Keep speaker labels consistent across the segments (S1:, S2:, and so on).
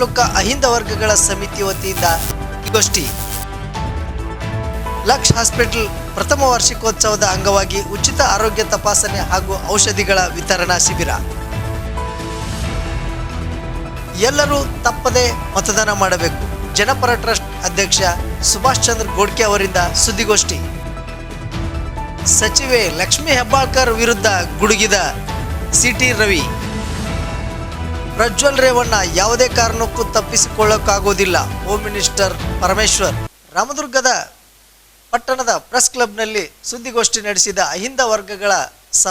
S1: ತಾಲೂಕಾ ಅಹಿಂದ ವರ್ಗಗಳ ಸಮಿತಿ ವತಿಯಿಂದ ಗೋಷ್ಠಿ. ಲಕ್ಷ್ ಹಾಸ್ಪಿಟಲ್ ಪ್ರಥಮ ವಾರ್ಷಿಕೋತ್ಸವದ ಅಂಗವಾಗಿ ಉಚಿತ ಆರೋಗ್ಯ ತಪಾಸಣೆ ಹಾಗೂ ಔಷಧಿಗಳ ವಿತರಣಾ ಶಿಬಿರ. ಎಲ್ಲರೂ ತಪ್ಪದೆ ಮತದಾನ ಮಾಡಬೇಕು. ಜನಪರ ಟ್ರಸ್ಟ್ ಅಧ್ಯಕ್ಷ ಸುಭಾಷ್ ಚಂದ್ರ ಗೋಡ್ಕೆ ಅವರಿಂದ ಸುದ್ದಿಗೋಷ್ಠಿ. ಸಚಿವೆ ಲಕ್ಷ್ಮೀ ಹೆಬ್ಬಾಳ್ಕರ್ ವಿರುದ್ಧ ಗುಡುಗಿದ ಸಿಟಿ ರವಿ. ಪ್ರಜ್ವಲ್ ರೇವಣ್ಣ ಯಾವುದೇ ಕಾರಣಕ್ಕೂ ತಪ್ಪಿಸಿಕೊಳ್ಳಕ್ಕಾಗೋದಿಲ್ಲ. ಹೋಮ್ ಮಿನಿಸ್ಟರ್ ಪರಮೇಶ್ವರ್ ರಾಮದುರ್ಗದ ಪಟ್ಟಣದ ಪ್ರೆಸ್ ಕ್ಲಬ್ನಲ್ಲಿ ಸುದ್ದಿಗೋಷ್ಠಿ ನಡೆಸಿದ ಅಹಿಂದ ವರ್ಗಗಳ ಸ,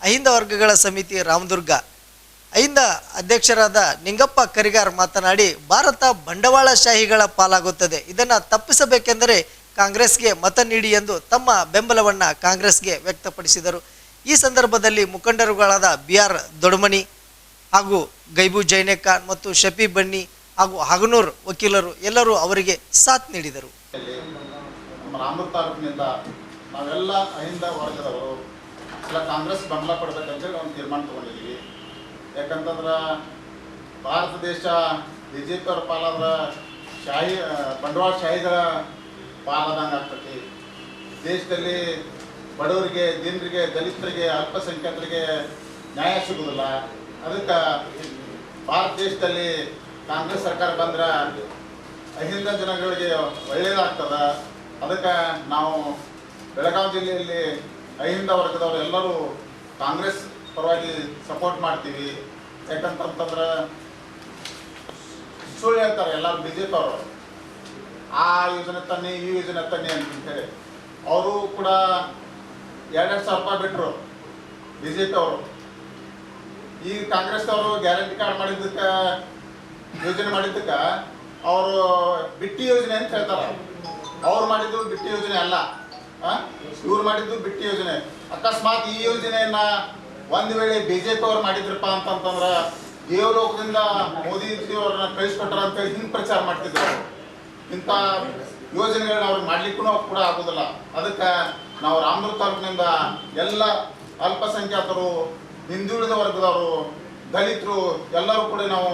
S1: ಅಹಿಂದ ವರ್ಗಗಳ ಸಮಿತಿ ರಾಮದುರ್ಗ. ಅಹಿಂದ ಅಧ್ಯಕ್ಷರಾದ ನಿಂಗಪ್ಪ ಕರಿಗಾರ್ ಮಾತನಾಡಿ, ಭಾರತ ಬಂಡವಾಳಶಾಹಿಗಳ ಪಾಲಾಗುತ್ತದೆ. ಇದನ್ನು ತಪ್ಪಿಸಬೇಕೆಂದರೆ ಕಾಂಗ್ರೆಸ್ಗೆ ಮತ ನೀಡಿ ಎಂದು ತಮ್ಮ ಬೆಂಬಲವನ್ನು ಕಾಂಗ್ರೆಸ್ಗೆ ವ್ಯಕ್ತಪಡಿಸಿದರು. ಈ ಸಂದರ್ಭದಲ್ಲಿ ಮುಖಂಡರುಗಳಾದ ಬಿ ಆರ್ ದೊಡಮನಿ ಹಾಗೂ ಗೈಬು ಜೈನೇಖಾನ್ ಮತ್ತು ಶಫಿ ಬನ್ನಿ ಹಾಗೂ ಹಗನೂರ್ ವಕೀಲರು ಎಲ್ಲರೂ ಅವರಿಗೆ ಸಾಥ್ ನೀಡಿದರು.
S2: ರಾಮೂರ್ ತಾಲೂಕಿನಿಂದ ನಾವೆಲ್ಲ ಅಹಿಂದ ವರ್ಗದವರು ಇಲ್ಲ ಕಾಂಗ್ರೆಸ್ ಬಂಗ್ಲಾ ಕೊಡ್ಬೇಕಂತೇಳಿ ಒಂದು ತೀರ್ಮಾನ ತಗೊಂಡಿದ್ದೀವಿ. ಯಾಕಂತಂದ್ರೆ ಭಾರತ ದೇಶ ಬಿ ಜೆ ಪಿಯವ್ರ ಪಾಲಾದ್ರ ಶಾಹಿ ಆ, ಬಂಡವಾಳ ಶಾಹಿಗಳ ಪಾಲಾದಂಗೆ ಆಗ್ತೈತಿ. ದೇಶದಲ್ಲಿ ಬಡವರಿಗೆ ದೀನರಿಗೆ ದಲಿತರಿಗೆ ಅಲ್ಪಸಂಖ್ಯಾತರಿಗೆ ನ್ಯಾಯ ಸಿಗುವುದಿಲ್ಲ ಅದಕ್ಕೆ ಭಾರತ ದೇಶದಲ್ಲಿ ಕಾಂಗ್ರೆಸ್ ಸರ್ಕಾರ ಬಂದ್ರೆ ಅಹಿಂದ ಜನಗಳಿಗೆ ಒಳ್ಳೆಯದಾಗ್ತದ ಅದಕ್ಕೆ ನಾವು ಬೆಳಗಾವಿ ಜಿಲ್ಲೆಯಲ್ಲಿ ಅಹಿಂದ ವರ್ಗದವರು ಎಲ್ಲರೂ ಕಾಂಗ್ರೆಸ್ ಪರವಾಗಿ ಸಪೋರ್ಟ್ ಮಾಡ್ತೀವಿ. ಯಾಕಂತಂತಂದ್ರೆ ಸುಳ್ಳು ಹೇಳ್ತಾರೆ ಎಲ್ಲರೂ ಬಿ ಜೆ ಪಿ ಅವರು. ಆ ಯೋಜನೆ ತನ್ನಿ, ಈ ಯೋಜನೆ ತನ್ನಿ ಅಂತೇಳಿ ಅವರು ಕೂಡ ಎರಡೆರಡು ಸಾವಿರ ರೂಪಾಯಿ ಬಿಟ್ಟರು ಬಿ ಜೆ ಪಿ ಅವರು. ಈಗ ಕಾಂಗ್ರೆಸ್ ಅವರು ಗ್ಯಾರಂಟಿ ಕಾರ್ಡ್ ಮಾಡಿದ್ದಕ್ಕೆ, ಯೋಜನೆ ಮಾಡಿದ್ದಕ್ಕೆ, ಅವರು ಬಿಟ್ಟಿ ಯೋಜನೆ ಅಂತ ಹೇಳ್ತಾರ. ಅವ್ರು ಮಾಡಿದ್ದು ಬಿಟ್ಟಿ ಯೋಜನೆ ಅಲ್ಲ. ಇವ್ರು ಮಾಡಿದ್ದು ಬಿಟ್ಟಿ ಯೋಜನೆ. ಅಕಸ್ಮಾತ್ ಈ ಯೋಜನೆಯನ್ನ ಒಂದು ವೇಳೆ ಬಿಜೆಪಿ ಅವ್ರು ಮಾಡಿದ್ರಪ್ಪ ಅಂತಂತಂದ್ರೆ ದೇವಲೋಕದಿಂದ ಮೋದಿಜಿ ಅವ್ರನ್ನ ಕಳಿಸ್ಕೊಟ್ರ ಅಂತೇಳಿ ಹಿಂಗೆ ಪ್ರಚಾರ ಮಾಡ್ತಿದ್ರು. ಇಂಥ ಯೋಜನೆಗಳನ್ನ ಅವ್ರು ಮಾಡ್ಲಿಕ್ಕೂ ಕೂಡ ಆಗೋದಿಲ್ಲ. ಅದಕ್ಕೆ ನಾವು ರಾಮದುರ್ಗ ತಾಲೂಕಿನಿಂದ ಎಲ್ಲ ಅಲ್ಪಸಂಖ್ಯಾತರು ಹಿಂದುಳಿದ ವರ್ಗದವರು, ದಲಿತರು, ಎಲ್ಲರೂ ಕೂಡ ನಾವು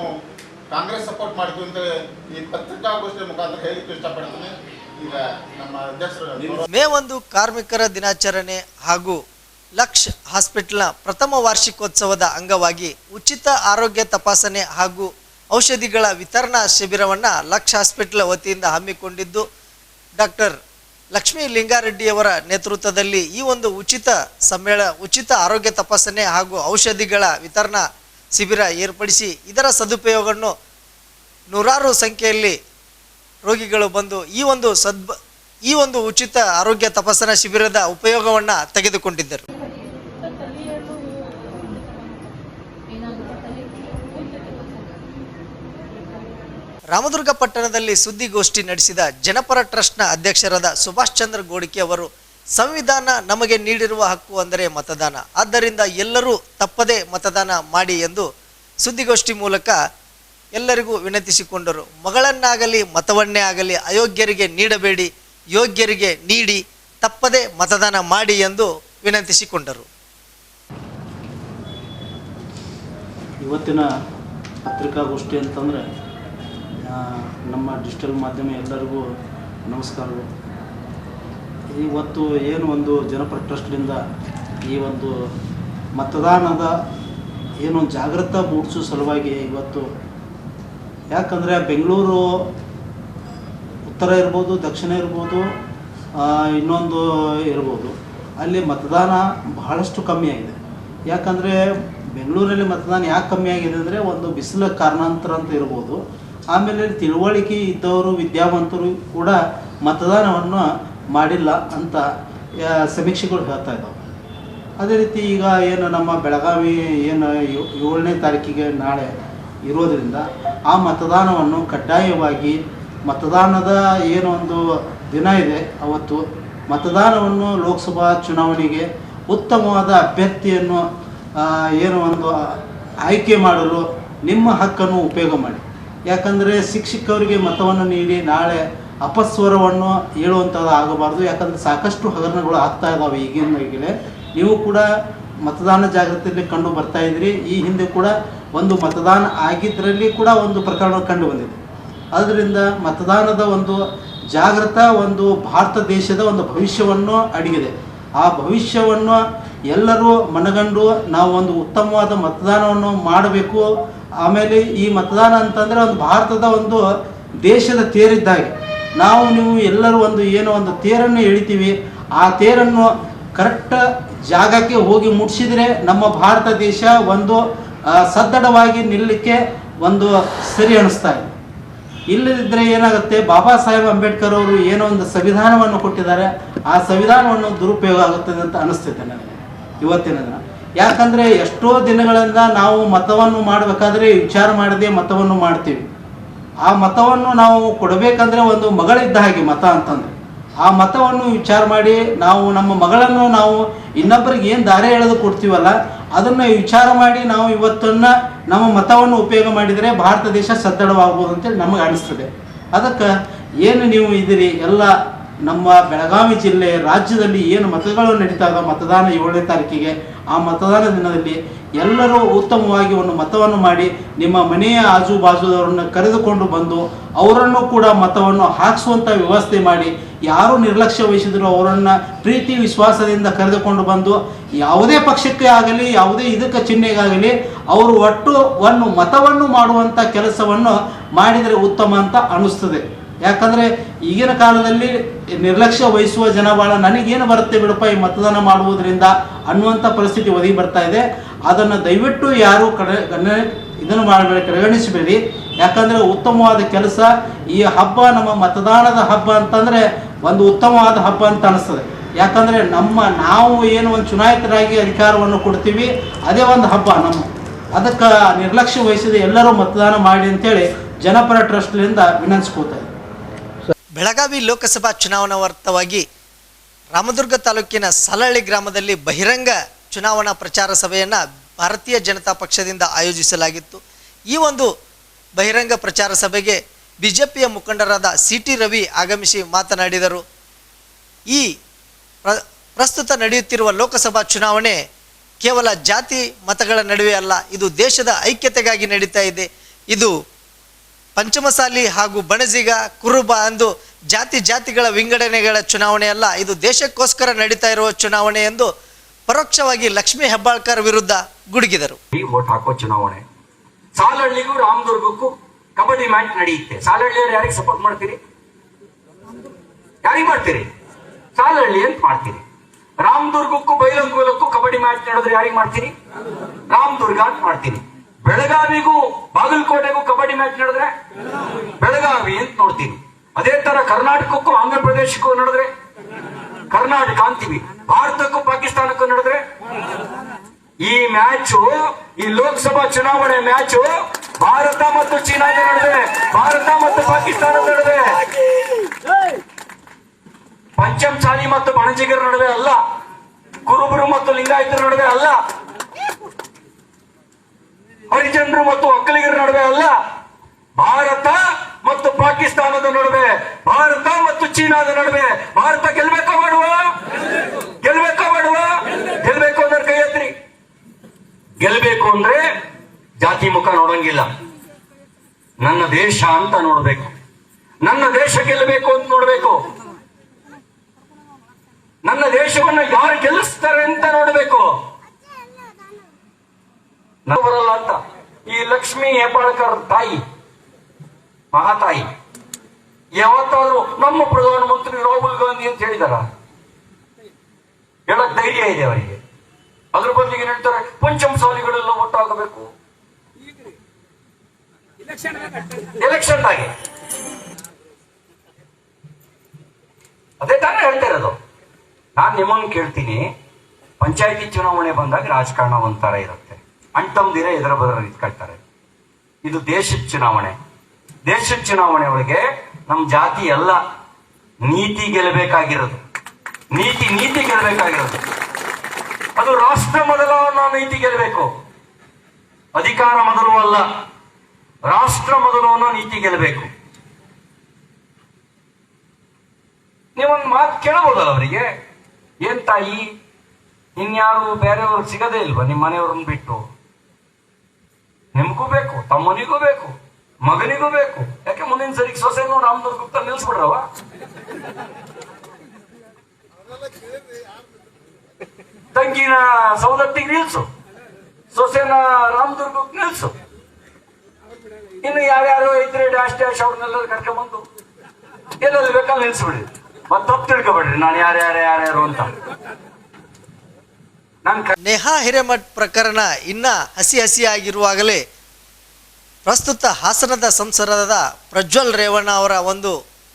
S2: ಕಾಂಗ್ರೆಸ್ ಸಪೋರ್ಟ್ ಮಾಡ್ತೀವಿ ಅಂತ ಈ ಪತ್ರಿಕಾಗೋಷ್ಠಿ ಮುಖಾಂತರ ಹೇಳಿಕ್ಕೆ ಇಷ್ಟಪಡ್ತೀನಿ. ಈಗ ನಮ್ಮ ಅಧ್ಯಕ್ಷರು
S1: ಮೇ ಒಂದು ಕಾರ್ಮಿಕರ ದಿನಾಚರಣೆ ಹಾಗೂ ಲಕ್ಷ್ ಹಾಸ್ಪಿಟಲ್ನ ಪ್ರಥಮ ವಾರ್ಷಿಕೋತ್ಸವದ ಅಂಗವಾಗಿ ಉಚಿತ ಆರೋಗ್ಯ ತಪಾಸಣೆ ಹಾಗೂ ಔಷಧಿಗಳ ವಿತರಣಾ ಶಿಬಿರವನ್ನು ಲಕ್ಷ್ ಹಾಸ್ಪಿಟಲ್ ವತಿಯಿಂದ ಹಮ್ಮಿಕೊಂಡಿದ್ದು ಡಾಕ್ಟರ್ ಲಕ್ಷ್ಮೀ ಲಿಂಗಾರೆಡ್ಡಿಯವರ ನೇತೃತ್ವದಲ್ಲಿ ಈ ಒಂದು ಉಚಿತ ಸಮ್ಮೇಳ, ಉಚಿತ ಆರೋಗ್ಯ ತಪಾಸಣೆ ಹಾಗೂ ಔಷಧಿಗಳ ವಿತರಣಾ ಶಿಬಿರ ಏರ್ಪಡಿಸಿ ಇದರ ಸದುಪಯೋಗವನ್ನು ನೂರಾರು ಸಂಖ್ಯೆಯಲ್ಲಿ ರೋಗಿಗಳು ಬಂದು ಈ ಒಂದು ಸದ್ಬ, ಈ ಒಂದು ಉಚಿತ ಆರೋಗ್ಯ ತಪಾಸಣಾ ಶಿಬಿರದ ಉಪಯೋಗವನ್ನು ತೆಗೆದುಕೊಂಡಿದ್ದರು. ರಾಮದುರ್ಗ ಪಟ್ಟಣದಲ್ಲಿ ಸುದ್ದಿಗೋಷ್ಠಿ ನಡೆಸಿದ ಜನಪರ ಟ್ರಸ್ಟ್ನ ಅಧ್ಯಕ್ಷರಾದ ಸುಭಾಷ್ ಚಂದ್ರ ಗೋಡಿಕೆ ಅವರು, ಸಂವಿಧಾನ ನಮಗೆ ನೀಡಿರುವ ಹಕ್ಕು ಅಂದರೆ ಮತದಾನ. ಆದ್ದರಿಂದ ಎಲ್ಲರೂ ತಪ್ಪದೇ ಮತದಾನ ಮಾಡಿ ಎಂದು ಸುದ್ದಿಗೋಷ್ಠಿ ಮೂಲಕ ಎಲ್ಲರಿಗೂ ವಿನಂತಿಸಿಕೊಂಡರು. ಮಗಳನ್ನಾಗಲಿ, ಮತವನ್ನೇ ಆಗಲಿ ಅಯೋಗ್ಯರಿಗೆ ನೀಡಬೇಡಿ, ಯೋಗ್ಯರಿಗೆ ನೀಡಿ, ತಪ್ಪದೇ ಮತದಾನ ಮಾಡಿ ಎಂದು ವಿನಂತಿಸಿಕೊಂಡರು.
S3: ಇವತ್ತಿನ ಪತ್ರಿಕಾಗೋಷ್ಠಿ ಅಂತಂದರೆ ನಮ್ಮ ಡಿಜಿಟಲ್ ಮಾಧ್ಯಮ ಎಲ್ಲರಿಗೂ ನಮಸ್ಕಾರಗಳು ಇವತ್ತು ಏನು ಒಂದು ಜನಪರ ಟ್ರಸ್ಟ್ನಿಂದ ಈ ಒಂದು ಮತದಾನದ ಏನು ಜಾಗೃತ ಮೂಡಿಸೋ ಸಲುವಾಗಿ ಇವತ್ತು, ಯಾಕಂದರೆ ಬೆಂಗಳೂರು ಉತ್ತರ ಇರ್ಬೋದು, ದಕ್ಷಿಣ ಇರ್ಬೋದು ಇನ್ನೊಂದು ಇರ್ಬೋದು, ಅಲ್ಲಿ ಮತದಾನ ಬಹಳಷ್ಟು ಕಮ್ಮಿ ಆಗಿದೆ. ಯಾಕಂದರೆ ಬೆಂಗಳೂರಲ್ಲಿ ಮತದಾನ ಯಾಕೆ ಕಮ್ಮಿ ಆಗಿದೆ ಅಂದರೆ ಒಂದು ಬಿಸಿಲ ಕಾರಣಾಂತರ ಅಂತ ಇರ್ಬೋದು. ಆಮೇಲೆ ತಿಳುವಳಿಕೆ ಇದ್ದವರು, ವಿದ್ಯಾವಂತರು ಕೂಡ ಮತದಾನವನ್ನು ಮಾಡಿಲ್ಲ ಅಂತ ಸಮೀಕ್ಷೆಗಳು ಹೇಳ್ತಾ ಇದ್ದಾವೆ. ಅದೇ ರೀತಿ ಈಗ ಏನು ನಮ್ಮ ಬೆಳಗಾವಿ ಏನು ಏಳನೇ ತಾರೀಕಿಗೆ ನಾಳೆ ಇರೋದರಿಂದ ಆ ಮತದಾನವನ್ನು ಕಡ್ಡಾಯವಾಗಿ ಮತದಾನದ ಏನು ಒಂದು ದಿನ ಇದೆ, ಅವತ್ತು ಮತದಾನವನ್ನು ಲೋಕಸಭಾ ಚುನಾವಣೆಗೆ ಉತ್ತಮವಾದ ಅಭ್ಯರ್ಥಿಯನ್ನು ಏನು ಒಂದು ಆಯ್ಕೆ ಮಾಡಲು ನಿಮ್ಮ ಹಕ್ಕನ್ನು ಉಪಯೋಗ ಮಾಡಿ. ಯಾಕಂದರೆ ಶಿಕ್ಷಕರಿಗೆ ಮತವನ್ನು ನೀಡಿ ನಾಳೆ ಅಪಸ್ವರವನ್ನು ಹೇಳುವಂಥದ್ದು ಆಗಬಾರ್ದು. ಯಾಕಂದರೆ ಸಾಕಷ್ಟು ಹಗರಣಗಳು ಆಗ್ತಾ ಇದ್ದಾವೆ ಈಗಿನ ಈಗಲೇ. ನೀವು ಕೂಡ ಮತದಾನ ಜಾಗೃತಿಯಲ್ಲಿ ಕಂಡು ಬರ್ತಾ ಇದ್ದೀರಿ ಈ ಹಿಂದೆ ಕೂಡ ಒಂದು ಮತದಾನ ಆಗಿದ್ದರಲ್ಲಿ ಕೂಡ ಒಂದು ಪ್ರಕರಣ ಕಂಡು ಬಂದಿದೆ. ಅದರಿಂದ ಮತದಾನದ ಒಂದು ಜಾಗೃತ ಒಂದು ಭಾರತ ದೇಶದ ಒಂದು ಭವಿಷ್ಯವನ್ನು ಅಡಗಿದೆ. ಆ ಭವಿಷ್ಯವನ್ನು ಎಲ್ಲರೂ ಮನಗಂಡು ನಾವು ಒಂದು ಉತ್ತಮವಾದ ಮತದಾನವನ್ನು ಮಾಡಬೇಕು. ಆಮೇಲೆ ಈ ಮತದಾನ ಅಂತಂದರೆ ಒಂದು ಭಾರತದ ಒಂದು ದೇಶದ ತೇರಿದ್ದಾಗೆ. ನಾವು ನೀವು ಎಲ್ಲರೂ ಒಂದು ಏನೋ ಒಂದು ತೇರನ್ನು ಎಳಿತೀವಿ. ಆ ತೇರನ್ನು ಕರೆಕ್ಟ್ ಜಾಗಕ್ಕೆ ಹೋಗಿ ಮುಟ್ಸಿದ್ರೆ ನಮ್ಮ ಭಾರತ ದೇಶ ಒಂದು ಸದ್ದಡವಾಗಿ ನಿಲ್ಲಕ್ಕೆ ಒಂದು ಸರಿ ಅನಿಸ್ತಾ ಇದೆ. ಇಲ್ಲದಿದ್ದರೆ ಏನಾಗುತ್ತೆ? ಬಾಬಾ ಸಾಹೇಬ್ ಅಂಬೇಡ್ಕರ್ ಅವರು ಏನೋ ಒಂದು ಸಂವಿಧಾನವನ್ನು ಕೊಟ್ಟಿದ್ದಾರೆ. ಆ ಸಂವಿಧಾನವನ್ನು ದುರುಪಯೋಗ ಆಗುತ್ತದೆ ಅಂತ ಅನಿಸ್ತೈತೆ ನನಗೆ ಇವತ್ತಿನ ದಿನ. ಯಾಕಂದರೆ ಎಷ್ಟೋ ದಿನಗಳಿಂದ ನಾವು ಮತವನ್ನು ಮಾಡಬೇಕಾದ್ರೆ ವಿಚಾರ ಮಾಡದೆ ಮತವನ್ನು ಮಾಡ್ತೀವಿ. ಆ ಮತವನ್ನು ನಾವು ಕೊಡಬೇಕಂದ್ರೆ ಒಂದು ಮಗಳಿದ್ದ ಹಾಗೆ ಮತ ಅಂತಂದ್ರೆ. ಆ ಮತವನ್ನು ವಿಚಾರ ಮಾಡಿ ನಾವು ನಮ್ಮ ಮಗಳನ್ನು ನಾವು ಇನ್ನೊಬ್ಬರಿಗೆ ಏನು ದಾರಿ ಎಳೆದು ಕೊಡ್ತೀವಲ್ಲ, ಅದನ್ನು ವಿಚಾರ ಮಾಡಿ ನಾವು ಇವತ್ತನ್ನ ನಮ್ಮ ಮತವನ್ನು ಉಪಯೋಗ ಮಾಡಿದರೆ ಭಾರತ ದೇಶ ಸದೃಢವಾಗ್ಬೋದು ಅಂತೇಳಿ ನಮಗೆ ಅನಿಸ್ತದೆ. ಅದಕ್ಕೆ ಏನು ನೀವು ಇದ್ದೀರಿ? ಎಲ್ಲ ನಮ್ಮ ಬೆಳಗಾವಿ ಜಿಲ್ಲೆ ರಾಜ್ಯದಲ್ಲಿ ಏನು ಮತಗಳು ನಡೀತಾ ಇದೆ ಮತದಾನ ಏಳನೇ ತಾರೀಕಿಗೆ, ಆ ಮತದಾನ ದಿನದಲ್ಲಿ ಎಲ್ಲರೂ ಉತ್ತಮವಾಗಿ ಒಂದು ಮತವನ್ನು ಮಾಡಿ ನಿಮ್ಮ ಮನೆಯ ಆಜು ಬಾಜುದವರನ್ನು ಕರೆದುಕೊಂಡು ಬಂದು ಅವರನ್ನು ಕೂಡ ಮತವನ್ನು ಹಾಕಿಸುವಂಥ ವ್ಯವಸ್ಥೆ ಮಾಡಿ, ಯಾರು ನಿರ್ಲಕ್ಷ್ಯ ವಹಿಸಿದ್ರು ಅವರನ್ನು ಪ್ರೀತಿ ವಿಶ್ವಾಸದಿಂದ ಕರೆದುಕೊಂಡು ಬಂದು, ಯಾವುದೇ ಪಕ್ಷಕ್ಕೆ ಆಗಲಿ, ಯಾವುದೇ ಇದಕ್ಕೆ ಚಿಹ್ನೆಗಾಗಲಿ, ಅವರು ಒಟ್ಟು ಒಂದು ಮತವನ್ನು ಮಾಡುವಂಥ ಕೆಲಸವನ್ನು ಮಾಡಿದರೆ ಉತ್ತಮ ಅಂತ ಅನಿಸ್ತದೆ ಯಾಕಂದರೆ ಈಗಿನ ಕಾಲದಲ್ಲಿ ನಿರ್ಲಕ್ಷ್ಯ ವಹಿಸುವ ಜನ ಭಾಳ ನನಗೇನು ಬರುತ್ತೆ ಬಿಡಪ್ಪ ಈ ಮತದಾನ ಮಾಡುವುದರಿಂದ ಅನ್ನುವಂಥ ಪರಿಸ್ಥಿತಿ ಒದಗಿ ಬರ್ತಾ ಇದೆ. ಅದನ್ನು ದಯವಿಟ್ಟು ಯಾರು ಕಡೆ ಇದನ್ನು ಮಾಡಬೇಡಿ ಕಡೆಗಣಿಸಬೇಡಿ. ಯಾಕಂದರೆ ಉತ್ತಮವಾದ ಕೆಲಸ ಈ ಹಬ್ಬ ನಮ್ಮ ಮತದಾನದ ಹಬ್ಬ ಅಂತಂದರೆ ಒಂದು ಉತ್ತಮವಾದ ಹಬ್ಬ ಅಂತ ಅನಿಸ್ತದೆ. ಯಾಕಂದರೆ ನಮ್ಮ ನಾವು ಏನು ಒಂದು ಚುನಾಯಿತರಾಗಿ ಅಧಿಕಾರವನ್ನು ಕೊಡ್ತೀವಿ, ಅದೇ ಒಂದು ಹಬ್ಬ ನಮ್ಮ. ಅದಕ್ಕೆ ನಿರ್ಲಕ್ಷ್ಯ ವಹಿಸಿದ ಎಲ್ಲರೂ ಮತದಾನ ಮಾಡಿ ಅಂತೇಳಿ ಜನಪರ ಟ್ರಸ್ಟ್ಲಿಂದ ವಿನಂತಿಸ್ಕೋತಾರೆ
S1: ಬೆಳಗಾವಿ ಲೋಕಸಭಾ ಚುನಾವಣಾ ವಾರ್ತವಾಗಿ ರಾಮದುರ್ಗ ತಾಲೂಕಿನ ಸಲಹಳ್ಳಿ ಗ್ರಾಮದಲ್ಲಿ ಬಹಿರಂಗ ಚುನಾವಣಾ ಪ್ರಚಾರ ಸಭೆಯನ್ನು ಭಾರತೀಯ ಜನತಾ ಪಕ್ಷದಿಂದ ಆಯೋಜಿಸಲಾಗಿತ್ತು. ಈ ಒಂದು ಬಹಿರಂಗ ಪ್ರಚಾರ ಸಭೆಗೆ ಬಿಜೆಪಿಯ ಮುಖಂಡರಾದ ಸಿ ಟಿ ರವಿ ಆಗಮಿಸಿ ಮಾತನಾಡಿದರು. ಈ ಪ್ರ- ಪ್ರಸ್ತುತ ನಡೆಯುತ್ತಿರುವ ಲೋಕಸಭಾ ಚುನಾವಣೆ ಕೇವಲ ಜಾತಿ ಮತಗಳ ನಡುವೆ ಅಲ್ಲ, ಇದು ದೇಶದ ಐಕ್ಯತೆಗಾಗಿ ನಡೀತಾ ಇದೆ. ಇದು ಪಂಚಮಸಾಲಿ ಹಾಗೂ ಬಣಜಿಗ ಕುರುಬ ಅಂದು ಜಾತಿ ಜಾತಿಗಳ ವಿಂಗಡಣೆಗಳ ಚುನಾವಣೆ ಅಲ್ಲ, ಇದು ದೇಶಕ್ಕೋಸ್ಕರ ನಡೀತಾ ಇರುವ ಚುನಾವಣೆ ಎಂದು ಪರೋಕ್ಷವಾಗಿ ಲಕ್ಷ್ಮೀ ಹೆಬ್ಬಾಳ್ಕರ್ ವಿರುದ್ಧ ಗುಡುಗಿದರು.
S4: ವೋಟ್ ಹಾಕೋ ಚುನಾವಣೆ. ಸಾಲಹಳ್ಳಿಗೂ ರಾಮದುರ್ಗಕ್ಕೂ ಕಬಡ್ಡಿ ಮ್ಯಾಚ್ ನಡೆಯುತ್ತೆ. ಸಾಲಹಳ್ಳಿಯವರು ಯಾರಿಗೆ ಸಪೋರ್ಟ್ ಮಾಡ್ತೀರಿ? ಯಾರಿಗೆ ಮಾಡ್ತೀರಿ? ಸಾಲಹಳ್ಳಿ ಅಂತ ಮಾಡ್ತೀರಿ. ರಾಮದುರ್ಗಕ್ಕೂ ಬೈಲಂಗೂಲಕ್ಕೂ ಕಬಡ್ಡಿ ಮ್ಯಾಚ್ ನಡೆದ್ರೆ ಯಾರಿಗೆ ಮಾಡ್ತೀರಿ? ರಾಮದುರ್ಗ ಅಂತ ಮಾಡ್ತೀರಿ. ಬೆಳಗಾವಿಗೂ ಬಾಗಲಕೋಟೆಗೂ ಕಬಡ್ಡಿ ಮ್ಯಾಚ್ ನಡೆದ್ರೆ ಬೆಳಗಾವಿ ಅಂತ ನೋಡ್ತೀವಿ ಅದೇ ತರ ಕರ್ನಾಟಕಕ್ಕೂ ಆಂಧ್ರ ಪ್ರದೇಶಕ್ಕೂ ನಡೆದ್ರೆ? ಕರ್ನಾಟಕ, ಅಂತೀವಿ. ಭಾರತಕ್ಕೂ ಪಾಕಿಸ್ತಾನಕ್ಕೂ ನಡೆದ್ರೆ? ಈ ಮ್ಯಾಚು ಈ ಲೋಕಸಭಾ ಚುನಾವಣೆ ಮ್ಯಾಚು ಭಾರತ ಮತ್ತು ಚೀನಾದ ನಡುವೆ, ಭಾರತ ಮತ್ತು ಪಾಕಿಸ್ತಾನ ನಡುವೆ. ಪಂಚಮಸಾಲಿ ಮತ್ತು ಬಣಜಿಗರ ನಡುವೆ ಅಲ್ಲ. ಕುರುಬರು ಮತ್ತು ಲಿಂಗಾಯತರ ನಡುವೆ ಅಲ್ಲ. ಹರಿಜನರು ಮತ್ತು ಒಕ್ಕಲಿಗರ ನಡುವೆ ಅಲ್ಲ. ಭಾರತ ಮತ್ತು ಪಾಕಿಸ್ತಾನದ ನಡುವೆ, ಭಾರತ ಮತ್ತು ಚೀನಾದ ನಡುವೆ, ಭಾರತ ಗೆಲ್ಬೇಕಾ ಮಾಡುವ? ಗೆಲ್ಬೇಕಾ ಮಾಡುವ? ಗೆಲ್ಬೇಕು ಅಂದ್ರೆ ಕೈ ಎತ್ರಿ ಗೆಲ್ಬೇಕು ಅಂದ್ರೆ ಜಾತಿ ಮುಖ ನೋಡಂಗಿಲ್ಲ. ನನ್ನ ದೇಶ ಅಂತ ನೋಡ್ಬೇಕು. ನನ್ನ ದೇಶ ಗೆಲ್ಲಬೇಕು ಅಂತ ನೋಡ್ಬೇಕು. ನನ್ನ ದೇಶವನ್ನ ಯಾರು ಗೆಲ್ಲಿಸ್ತಾರೆ ಅಂತ ನೋಡ್ಬೇಕು. ಬರಲ್ಲ ಅಂತ. ಈ ಲಕ್ಷ್ಮಿ ಹೆಬ್ಬಾಳ್ಕರ್ ತಾಯಿ. ಮಹಾತಾಯಿ. ಯಾವತ್ತಾದ್ರೂ ನಮ್ಮ ಪ್ರಧಾನಮಂತ್ರಿ ರಾಹುಲ್ ಗಾಂಧಿ ಅಂತ ಹೇಳಿದಾರ? ಎಲ್ಲ ಧೈರ್ಯ ಇದೆ ಅವರಿಗೆ. ಅದ್ರ ಬದಲಿಗೆ ಹೇಳ್ತಾರೆ? ಪಂಚಮಸಾಲಿಗಳೆಲ್ಲ ಒಟ್ಟಾಗಬೇಕು. ಎಲೆಕ್ಷನ್ ಆಗಿ. ಅದೇ ತಾನೇ ಹೇಳ್ತಾ ಇರೋದು. ನಾನ್ ನಿಮ್ಮನ್ನು ಕೇಳ್ತೀನಿ. ಪಂಚಾಯತಿ ಚುನಾವಣೆ ಬಂದಾಗ ರಾಜಕಾರಣ ಒಂಥರ ಇರುತ್ತೆ. ಅಂಟಮ್ದಿರ ಎದುರ ಬದರ ನಿಂತ್ಕೊಳ್ತಾರೆ ಇದು ದೇಶದ ಚುನಾವಣೆ. ದೇಶದ ಚುನಾವಣೆ ಒಳಗೆ ನಮ್ ಜಾತಿ ಎಲ್ಲ ನೀತಿ ಗೆಲ್ಲಬೇಕಾಗಿರೋದು. ನೀತಿ ನೀತಿ ಗೆಲ್ಲಬೇಕಾಗಿರೋದು. ಅದು ರಾಷ್ಟ್ರ ಮೊದಲ ನಾವು ನೀತಿ ಗೆಲ್ಲಬೇಕು. ಅಧಿಕಾರ ಮೊದಲು ಅಲ್ಲ, ರಾಷ್ಟ್ರ ಮೊದಲು ಅನ್ನೋ ನೀತಿ ಗೆಲ್ಲಬೇಕು. ನೀವೊಂದು ಮಾತು ಕೇಳಬಹುದಲ್ಲ ಅವರಿಗೆ? ಏನ್ ತಾಯಿ, ಇನ್ಯಾರು ಬೇರೆಯವ್ರಿಗೆ ಸಿಗದೇ ಇಲ್ವಾ? ನಿಮ್ಮ ಮನೆಯವ್ರನ್ನ ಬಿಟ್ಟು. ನಿಮ್ಗೂ ಬೇಕು, ತಮ್ಮನಿಗೂ ಬೇಕು. ಮಗನಿಗೂ ಬೇಕು. ಯಾಕೆ ಮುಂದಿನ ಸರಿಗೆ ಸೊಸೆನೂ ರಾಮದುರ್ಗ ಗುಪ್ತ ನಿಲ್ಸ್ಬಿಡ್ರವ ತಂಗಿನ ಸೌದತ್ತಿಗೆ ನಿಲ್ಸು. ಸೊಸೆನ ರಾಮದುರ್ಗಕ್ಕೆ ನಿಲ್ಸು. ಇನ್ನು ಯಾರ್ಯಾರು ಇದ್ರೆ ಡ್ಯಾಶ್ ಡ್ಯಾಶ್ ಅವ್ರನ್ನೆಲ್ಲ ಕರ್ಕೊಂಬಂದು ಎಲ್ಲೆಲ್ಲಿ ಬೇಕಲ್ಲಿ ನಿಲ್ಸ್ಬಿಡಿ. ಮತ್ತೆ ತಪ್ಪು ತಿಳ್ಕೊಬೇಡ್ರಿ, ನಾನು ಯಾರ್ಯಾರು ಯಾರ್ಯಾರು ಅಂತ. ನಾನು
S1: ನೇಹಾ ಹಿರೇಮಠ್ ಪ್ರಕರಣ ಇನ್ನ ಹಸಿ ಹಸಿಯಾಗಿರುವಾಗಲೇ ಪ್ರಸ್ತುತ ಹಾಸನದ ಸಂಸದರಾದ ಪ್ರಜ್ವಲ್ ರೇವಣ್ಣ ಅವರ ಒಂದು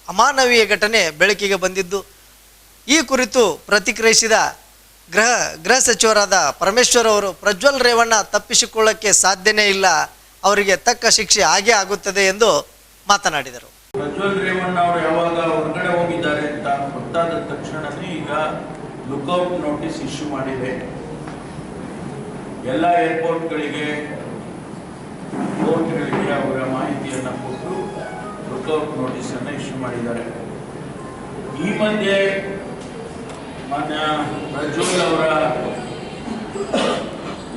S1: ಅಮಾನವೀಯ ಘಟನೆ ಬೆಳಕಿಗೆ ಬಂದಿದ್ದು, ಈ ಕುರಿತು ಪ್ರತಿಕ್ರಿಯಿಸಿದ ಗೃಹ ಗೃಹ ಸಚಿವರಾದ ಪರಮೇಶ್ವರ್ ಅವರು, ಪ್ರಜ್ವಲ್ ರೇವಣ್ಣ ತಪ್ಪಿಸಿಕೊಳ್ಳಕ್ಕೆ ಸಾಧ್ಯನೇ ಇಲ್ಲ, ಅವರಿಗೆ ತಕ್ಕ ಶಿಕ್ಷೆ ಆಗೇ ಆಗುತ್ತದೆ ಎಂದು ಮಾತನಾಡಿದರು.
S5: ಪ್ರಜ್ವಲ್ ರೇವಣ್ಣ ಅವರು ಯಾವಾಗ ಹೊರಗಡೆ ಹೋಗಿದ್ದಾರೆ ಅಂತ ಗೊತ್ತಾದ ತಕ್ಷಣವೇ ಈಗ ಲುಕ್ಔಟ್ ನೋಟಿಸ್ ಇಶ್ಯೂ ಮಾಡಿದೆ. ಎಲ್ಲ ಏರ್ಪೋರ್ಟ್ಗಳಿಗೆ ಕೋರ್ಟ್ಗಳಿಗೆ ಅವರ ಮಾಹಿತಿಯನ್ನು ಕೊಟ್ಟು ಲುಕ್ಔಟ್ ನೋಟಿಸನ್ನು ಇಶ್ಯೂ ಮಾಡಿದ್ದಾರೆ. ಈ ಮಧ್ಯೆ ಮಾನ್ಯ ಪ್ರಜ್ವಲ್ ಅವರ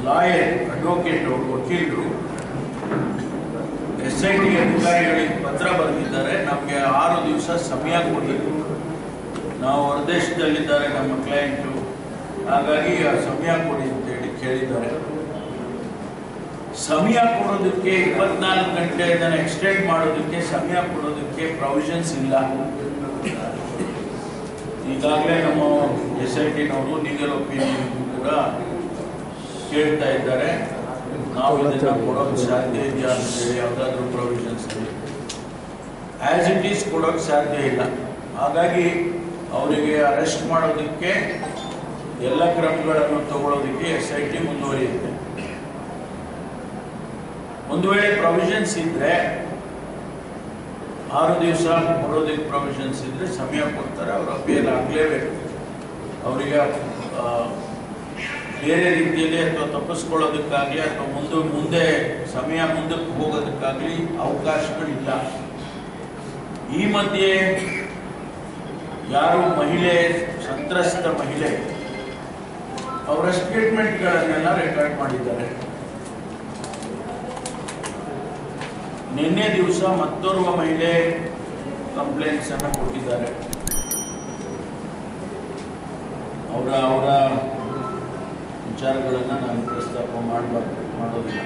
S5: ಲಾಯರ್, ಅಡ್ವೊಕೇಟ್ ವಕೀಲರು ಎಸ್ ಐ ಟಿ ಅಧಿಕಾರಿಗಳಿಗೆ ಪತ್ರ ಬರೆದಿದ್ದಾರೆ. ನಮಗೆ ಆರು ದಿವಸ ಸಮಯ ಕೊಡಿ ನಾವು ಹೊರದೇಶದಲ್ಲಿದ್ದಾರೆ ನಮ್ಮ ಕ್ಲೈಂಟು. ಹಾಗಾಗಿ ಆ ಸಮಯ ಕೊಡಿ ಅಂತೇಳಿ ಕೇಳಿದ್ದಾರೆ. ಸಮಯ ಕೊಡೋದಕ್ಕೆ ಇಪ್ಪತ್ನಾಲ್ಕು ಗಂಟೆ ಇದನ್ನು ಎಕ್ಸ್ಟೆಂಡ್ ಮಾಡೋದಕ್ಕೆ ಸಮಯ ಕೊಡೋದಕ್ಕೆ ಪ್ರೊವಿಷನ್ಸ್ ಇಲ್ಲ. ಈಗಾಗಲೇ ನಮ್ಮ ಎಸ್ ಐ ಟಿನವರು ಲೀಗಲ್ ಒಪಿನಿಯನ್ ಕೂಡ ಕೇಳ್ತಾ ಇದ್ದಾರೆ. ನಾವು ಇದನ್ನು ಕೊಡೋಕ್ಕೆ ಸಾಧ್ಯ ಇದೆಯಾ ಅಂತೇಳಿ ಯಾವುದಾದ್ರೂ ಪ್ರೊವಿಷನ್ಸ್ ಆ್ಯಸ್ ಇಟ್ ಈಸ್ ಕೊಡೋಕ್ಕೆ ಸಾಧ್ಯ ಇಲ್ಲ. ಹಾಗಾಗಿ ಅವರಿಗೆ ಅರೆಸ್ಟ್ ಮಾಡೋದಕ್ಕೆ ಎಲ್ಲ ಕ್ರಮಗಳನ್ನು ತಗೊಳ್ಳೋದಕ್ಕೆ ಎಸ್ ಐ ಟಿ ಮುಂದುವರಿಯುತ್ತೆ. ಒಂದು ವೇಳೆ ಪ್ರಾವಿಷನ್ಸ್ ಇದ್ದರೆ ಆರು ದಿವಸ ಕೊಡೋದಕ್ಕೆ ಪ್ರೊವಿಷನ್ಸ್ ಇದ್ದರೆ ಸಮಯ ಕೊಡ್ತಾರೆ, ಅವರು ಅಪೀಲ್ ಆಗಲೇಬೇಕು. ಅವರಿಗೆ ಬೇರೆ ರೀತಿಯಲ್ಲಿ ಅಥವಾ ತಪ್ಪಿಸ್ಕೊಳ್ಳೋದಕ್ಕಾಗಲಿ, ಅಥವಾ ಮುಂದೆ ಮುಂದೆ, ಸಮಯ ಮುಂದಕ್ಕೆ ಹೋಗೋದಕ್ಕಾಗಲಿ ಅವಕಾಶಗಳಿಲ್ಲ. ಈ ಮಧ್ಯೆ ಯಾರು ಮಹಿಳೆ, ಸಂತ್ರಸ್ತ ಮಹಿಳೆ, ಅವರ ಸ್ಟೇಟ್ಮೆಂಟ್ಗಳನ್ನೆಲ್ಲ ರೆಕಾರ್ಡ್ ಮಾಡಿದ್ದಾರೆ. ನಿನ್ನೆ ದಿವಸ ಮತ್ತೋರ್ವ ಮಹಿಳೆ ಕಂಪ್ಲೇಂಟ್ಸ್ ಅನ್ನು ಕೊಟ್ಟಿದ್ದಾರೆ. ಅವರ ಅವರ ವಿಚಾರಗಳನ್ನು ನಾನು ಪ್ರಸ್ತಾಪ ಮಾಡಬಾರ್ದು ಮಾಡೋದಿಲ್ಲ.